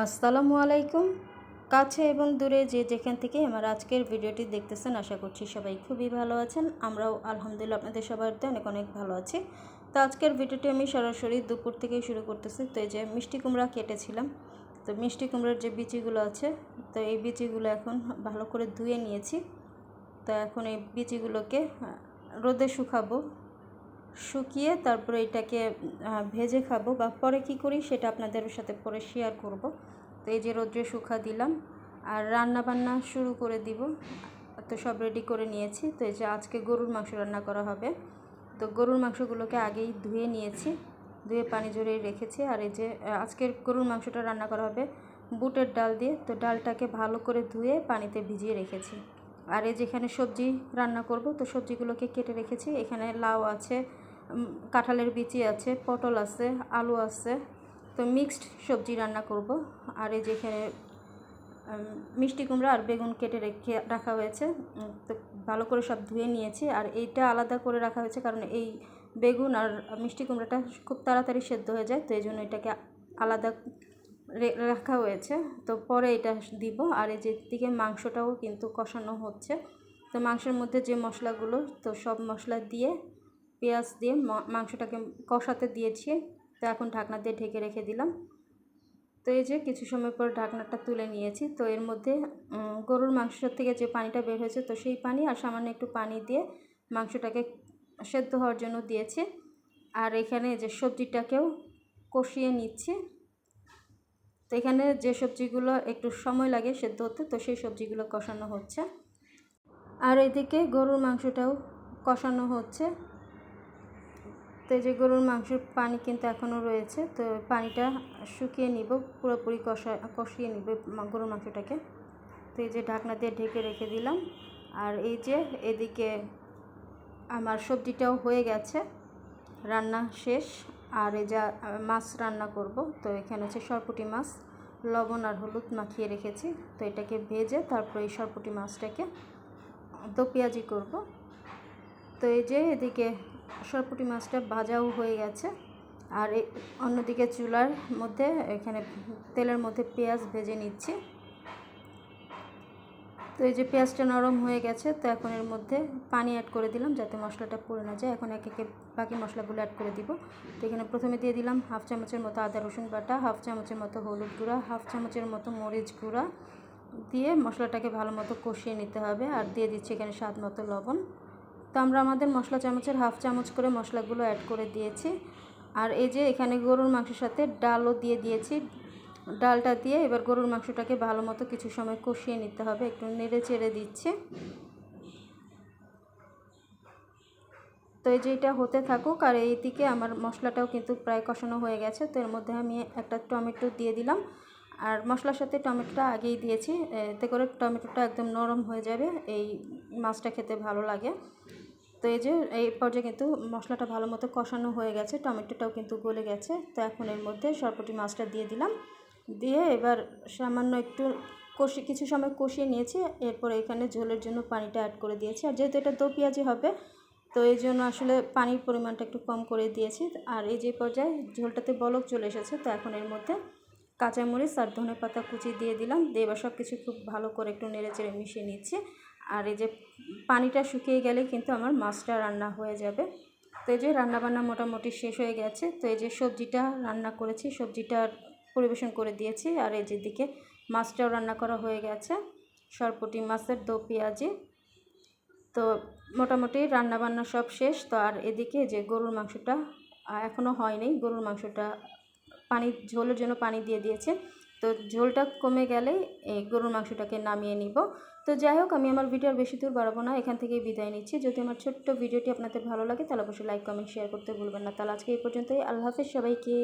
আসসালামু আলাইকুম। কাছে এবং দূরে যে যেখান থেকে আমার আজকের ভিডিওটি দেখতেছেন, আশা করছি সবাই খুবই ভালো আছেন। আমরাও আলহামদুলিল্লাহ আপনাদের সবার অনেক অনেক ভালো আছি। তো আজকের ভিডিওটি আমি সরাসরি দুপুর থেকেই শুরু করতেছি। তো এই যে মিষ্টি কুমড়া কেটেছিলাম। তো মিষ্টি কুমড়ার যে বিচিগুলো আছে, তো এই বিচিগুলো এখন ভালো করে ধুয়ে নিয়েছি। তো এখন এই বিচিগুলোকে রোদে শুকাবো। শুকিয়ে তারপরে এটাকে ভেজে খাব বা পরে কি করি সেটা আপনাদের সাথে পরে শেয়ার করব। তো এই যে রোদ্রে শুকা দিলাম আর রান্না বান্না শুরু করে দিব। তো সব রেডি করে নিয়েছি। তো এই যে আজকে গরুর মাংস রান্না করা হবে। তো গরুর মাংসগুলোকে আগেই ধুয়ে নিয়েছি। ধুয়ে পানি জড়িয়ে রেখেছি। আর এই যে আজকের গরুর মাংসটা রান্না করা হবে বুটের ডাল দিয়ে। তো ডালটাকে ভালো করে ধুয়ে পানিতে ভিজিয়ে রেখেছি। আর এই যেখানে সবজি রান্না করব। তো সবজিগুলোকে কেটে রেখেছি। এখানে লাউ আছে কাঁঠালের বিচি আছে, পটল আছে, আলু আছে। তো মিক্সড সবজি রান্না করব। আর এই যেখানে মিষ্টি কুমড়া আর বেগুন কেটে রেখে রাখা হয়েছে। তো ভালো করে সব ধুয়ে নিয়েছি। আর এইটা আলাদা করে রাখা হয়েছে কারণ এই বেগুন আর মিষ্টি কুমড়াটা খুব তাড়াতাড়ি সেদ্ধ হয়ে যায়, তো এই জন্য এটাকে আলাদা রাখা হয়েছে। তো পরে এটা দিব। আর এই যে দিকে মাংসটাও কিন্তু কষানো হচ্ছে। তো মাংসের মধ্যে যে মশলাগুলো, তো সব মশলা দিয়ে পেঁয়াজ দিয়ে মাংসটাকে কষাতে দিয়েছি। তো এখন ঢাকনা দিয়ে ঢেকে রেখে দিলাম। তো এই যে কিছু সময় পর ঢাকনাটা তুলে নিয়েছি। তো এর মধ্যে গরুর মাংস থেকে যে পানিটা বের হয়েছে, তো সেই পানি আর সামান্য একটু পানি দিয়ে মাংসটাকে সেদ্ধ হওয়ার জন্য দিয়েছি। আর এখানে যে সবজিটাকেও কষিয়ে নিচ্ছি। তো এখানে যে সবজিগুলো একটু সময় লাগে সেদ্ধ হতে, তো সেই সবজিগুলো কষানো হচ্ছে। আর এদিকে গরুর মাংসটাও কষানো হচ্ছে। তো যে গরুর মাংসের পানি কিন্তু এখনও রয়েছে, তো পানিটা শুকিয়ে নিব, পুরোপুরি কষা, কষিয়ে নিব গরুর মাংসটাকে। তো এই যে ঢাকনা দিয়ে ঢেকে রেখে দিলাম, আর এই যে এদিকে আমার সবজিটাও হয়ে গেছে, রান্না শেষ, আর এই যা মাছ রান্না করব, তো এখানে হচ্ছে সরপুটি মাছ, লবণ আর হলুদ মাখিয়ে রেখেছি, তো এটাকে ভেজে তারপর এই সরপুটি মাছটাকে দো পেঁয়াজি করব। তো এই যে এদিকে সরপুটি মাছটা ভাজাও হয়ে গেছে। আর অন্যদিকে চুলার মধ্যে, এখানে তেলের মধ্যে পেঁয়াজ ভেজে নিচ্ছি। তো এই যে পেঁয়াজটা নরম হয়ে গেছে, তো এখন এর মধ্যে পানি অ্যাড করে দিলাম যাতে মশলাটা পড়ে না যায়। এখন এক একে বাকি মশলাগুলো অ্যাড করে দিব। তো এখানে প্রথমে দিয়ে দিলাম হাফ চামচের মতো আদা, রসুন বাটা, হাফ চামচের মতো হলুদ গুঁড়া, হাফ চামচের মতো মরিচ গুঁড়া। দিয়ে মশলাটাকে ভালো মতো কষিয়ে নিতে হবে। আর দিয়ে দিচ্ছি এখানে স্বাদ মতো লবণ। তো আমরা আমাদের মশলা চামচের হাফ চামচ করে মশলাগুলো অ্যাড করে দিয়েছি। আর এই যে এখানে গরুর মাংসের সাথে ডালও দিয়ে দিয়েছি। ডালটা দিয়ে এবার গরুর মাংসটাকে ভালো মতো কিছু সময় কষিয়ে নিতে হবে। একটু নেড়ে চেড়ে দিচ্ছে। তো এই যে এটা হতে থাকুক আর এই দিকে আমার মশলাটাও কিন্তু প্রায় কষানো হয়ে গেছে। তো এর মধ্যে আমি একটা টমেটো দিয়ে দিলাম। আর মশলার সাথে টমেটোটা আগেই দিয়েছি। এতে করে টমেটোটা একদম নরম হয়ে যাবে। এই মাছটা খেতে ভালো লাগে। তো এই যে, এই পর্যায়ে কিন্তু মশলাটা ভালো মতো কষানো হয়ে গেছে, টমেটোটাও কিন্তু গলে গেছে। তো এখন এর মধ্যে সরপটি মাছটা দিয়ে দিলাম। দিয়ে এবার সামান্য একটু কষি, কিছু সময় কষিয়ে নিয়েছি। এরপর এখানে ঝোলের জন্য পানিটা অ্যাড করে দিয়েছি। আর যেহেতু এটা দো পেঁয়াজি হবে, তো এই জন্য আসলে পানির পরিমাণটা একটু কম করে দিয়েছি। আর এই যে পর্যায়ে ঝোলটাতে বলক চলে এসেছে, তো এখন এর মধ্যে কাঁচামরিচ আর ধনে পাতা কুচি দিয়ে দিলাম। দিয়ে এবার সব কিছু খুব ভালো করে একটু নেড়ে চেড়ে মিশিয়ে নিচ্ছি। আর এই যে পানিটা শুকিয়ে গেলে কিন্তু আমার মাছটা রান্না হয়ে যাবে। তো এই যে রান্নাবান্না মোটামুটি শেষ হয়ে গেছে। তো এই যে সবজিটা রান্না করেছি, সবজিটা পরিবেশন করে দিয়েছি। আর এই যে দিকে মাছটাও রান্না করা হয়ে গেছে। সরপটি মাছের দো পেঁয়াজি। তো মোটামুটি রান্নাবান্না সব শেষ। তো আর এদিকে যে গরুর মাংসটা এখনও হয়নি। গরুর মাংসটা পানি, ঝোলের জন্য পানি দিয়ে দিয়েছে। তো ঝোলটা কমে গেলে এই গরুর মাংসটাকে নামিয়ে নিব। তো যাই হোক, আমি আমার ভিডিও আর বেশি দূর বাড়াবো না, এখান থেকেই বিদায় নিচ্ছি। যদি আমার ছোট্ট ভিডিওটি আপনাদের ভালো লাগে, তাহলে অবশ্যই লাইক কমেন্ট শেয়ার করতে ভুলবেন না। তাহলে আজকে এই পর্যন্তই। আল্লাহ হাফিজ সবাইকে।